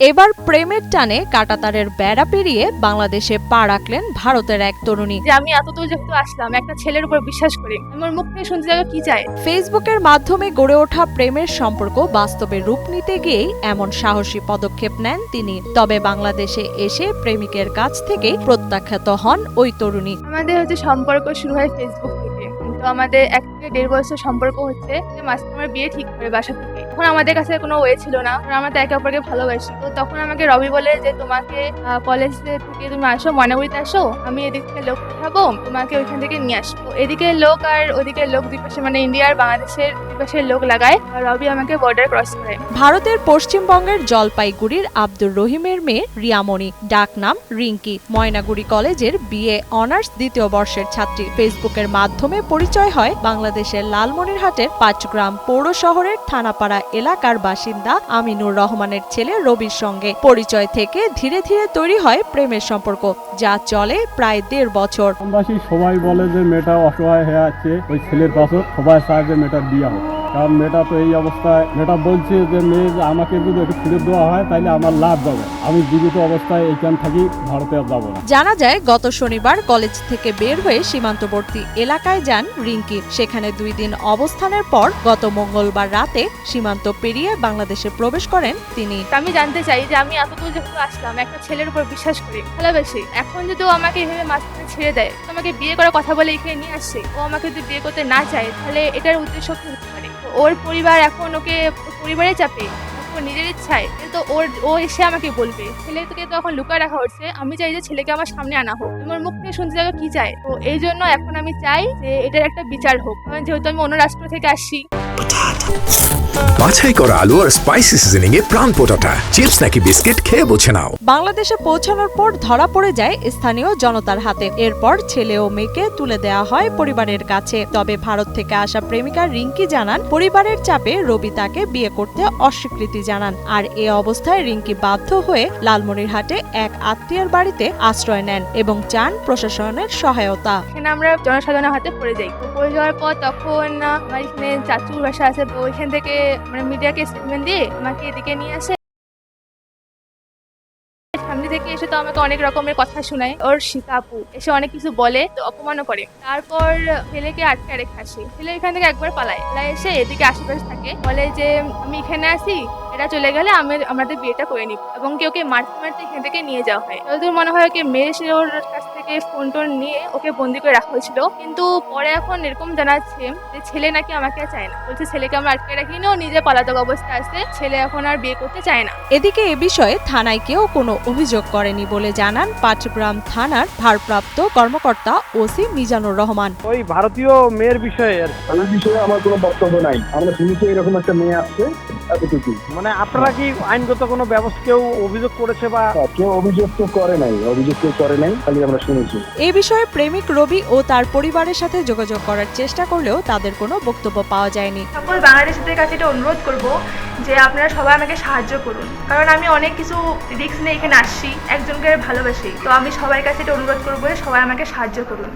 এবার প্রেমের টানে কাটাতারের বেড়া পেরিয়ে বাংলাদেশে পা রাখলেন ভারতের এক তরুণী। যে আমি এত দূর যেহেতু আসলাম একটা ছেলের উপর বিশ্বাস করি। আমার মুখ থেকে শুনতে যাবে কি চায়। ফেসবুকের মাধ্যমে গড়ে ওঠা প্রেমের সম্পর্ক বাস্তবে রূপ নিতে গিয়েই এমন সাহসী পদক্ষেপ নেন তিনি। তবে বাংলাদেশে এসে প্রেমিকের কাছ থেকে প্রত্যাখ্যাত হন ওই তরুণী। আমাদের হচ্ছে সম্পর্ক শুরু হয় ফেসবুক থেকে। কিন্তু আমাদের এক থেকে দেড় বছর সম্পর্ক হচ্ছে আমার বিয়ে ঠিক করে বাসা থেকে তখন আমাদের কাছে কোনো ওয়ে ছিল না। আমরা তো একে অপরকে ভালোবাসি। তো তখন আমাকে রবি বলে যে, তোমাকে কলেজ থেকে তুমি আসো, ময়নাগুড়িতে আসো। আমি এদিক থেকে লোক পাঠাবো, তোমাকে ওইখান থেকে নিয়ে আসব। এদিকে লোক আর ওদিকে লোক দুই পাশে মানে ইন্ডিয়া আর বাংলাদেশের দুই পাশের লোক লাগায় রবি আমাকে বর্ডার ক্রস করে। ভারতের পশ্চিমবঙ্গের জলপাইগুড়ির আব্দুর রহিমের মেয়ে রিয়ামণি, ডাক নাম রিঙ্কি। ময়নাগুড়ি কলেজের বিএ অনার্স দ্বিতীয় বর্ষের ছাত্রী। ফেসবুকের মাধ্যমে পরিচয় হয় বাংলাদেশের লালমনিরহাটের পাঁচগ্রাম পৌর শহরের থানাপাড়া এলাকার বাসিন্দা আমিনুর রহমানের ছেলে রবির সঙ্গে। পরিচয় থেকে ধীরে ধীরে তৈরি হয় প্রেমের সম্পর্ক, যা চলে প্রায় দেড় বছর। সবাই বলে যে মেয়েটা অসহায় হয়ে আছে, ওই ছেলের পাশে সবাই চায় যে মেয়েটা বিয়ে হোক কারণ মেয়েটা তো এই অবস্থায় মেয়েটা বলছে যে মেয়ে আমাকে যদি একটু ফিরে দেওয়া হয় তাহলে আমার লাভ যাবে। আমি জীবিত অবস্থায় এইখান থাকি ভারতে আর যাব না। জানা যায় গত শনিবার কলেজ থেকে বের হয়ে সীমান্তবর্তী এলাকায় যান রিঙ্কি। সেখানে দুই দিন অবস্থানের পর গত মঙ্গলবার রাতে সীমান্ত পেরিয়ে বাংলাদেশে প্রবেশ করেন তিনি। তো আমি জানতে চাই যে আমি এত দূর যেহেতু আসলাম একটা ছেলের উপর বিশ্বাস করি ভালোবাসি। এখন যদি ও আমাকে এভাবে মাঝখানে ছেড়ে দেয় তো আমাকে বিয়ে করার কথা বলে এখানে নিয়ে আসছে ও আমাকে যদি বিয়ে করতে না চায় তাহলে এটার উদ্দেশ্য কি হতে পারে? ওর পরিবার এখন ওকে পরিবারে চাপে। ওর নিজের ইচ্ছায় তো ওর ও এসে আমাকে বলবে ছেলেকে তো এখন লুকায় রাখা হচ্ছে আমি চাই যে ছেলেকে আমার সামনে আনা হোক। আমার মুখ থেকে শুনতে যাবে কি চায়। তো এই জন্য এখন আমি চাই যে এটার একটা বিচার হোক। কারণ যেহেতু আমি অন্য রাষ্ট্র থেকে আসছি। বাছাই করা আলু আর স্পাইসি সিজনিং এ প্রাণ পোটাটা। চিপস নাকি বিস্কিট খেয়ে বোঝে নাও। বাংলাদেশে পৌঁছানোর পর ধরা পড়ে যায় স্থানীয় জনতার হাতে। এরপর ছেলে ও মেয়েকে তুলে দেওয়া হয় পরিবারের কাছে। তবে ভারত থেকে আসা প্রেমিকা রিঙ্কি জানান পরিবারের চাপে রবি তাকে বিয়ে করতে অস্বীকৃতি জানান। আর এ অবস্থায় রিঙ্কি বাধ্য হয়ে লালমনিরহাটে এক আত্মীয়ের বাড়িতে আশ্রয় নেন এবং চান প্রশাসনের সহায়তা। এখানে আমরা জনসাধারণের হাতে পড়ে যাই। পড়ে যাওয়ার পর তখন আমার এখানে চাচুর বাসা আছে ওইখান থেকে মানে মিডিয়াকে স্টেটমেন্ট দিয়ে আমাকে এদিকে নিয়ে আসে। সামনে থেকে এসে তো আমাকে অনেক রকমের কথা শোনায়। ওর সীতা আপু, এসে অনেক কিছু বলে, তো অপমানও করে। তারপর ছেলেকে আটকে রেখে আসে। ছেলে এখান থেকে একবার পালায়। পালায় এসে এদিকে আশেপাশে থাকে। বলে যে, আমি এখানে আসি এটা চলে গেলে আমি আমাদের বিয়েটা করে নিব। এবং কেউ কে মারতে মারতে এখান থেকে নিয়ে যাওয়া হয়। যতদূর মনে হয় ওকে মেরে সে ওর কাছ থেকে ফোন টোন নিয়ে ওকে বন্দি করে রাখা হয়েছিল। কিন্তু পরে এখন এরকম জানাচ্ছে যে ছেলে নাকি আমাকে আর চায় না। বলছে ছেলেকে আমরা আটকে রাখিনি ও নিজে পলাতক অবস্থায় আছে। ছেলে এখন আর বিয়ে করতে চায় না। এদিকে এ বিষয়ে থানায় কেউ কোনো অভিযোগ করেনি বলে জানান পাটগ্রাম থানার ভারপ্রাপ্ত কর্মকর্তা ওসি মিজানুর রহমান। ওই ভারতীয় মেয়ের বিষয়ে। বিষয়ে আমার কোনো বক্তব্য নাই। আমরা শুনেছি এরকম একটা মেয়ে আসছে। মানে আপনারা কি আইনগত কোনো ব্যবস্থা কেউ অভিযোগ করেছে বা কেউ অভিযোগ তো করে নাই অভিযোগ কেউ করে নাই খালি আমরা শুনেছি। এ বিষয়ে প্রেমিক রবি ও তার পরিবারের সাথে যোগাযোগ করার চেষ্টা করলেও তাদের কোনো বক্তব্য পাওয়া যায়নি। সকল বাংলাদেশিদের কাছে এটা অনুরোধ করব যে আপনারা সবাই আমাকে সাহায্য করুন। কারণ আমি অনেক কিছু রিস্ক নিয়ে এখানে আসছি একজনকে ভালোবাসি। তো আমি সবার কাছে এটা অনুরোধ করব যে সবাই আমাকে সাহায্য করুন।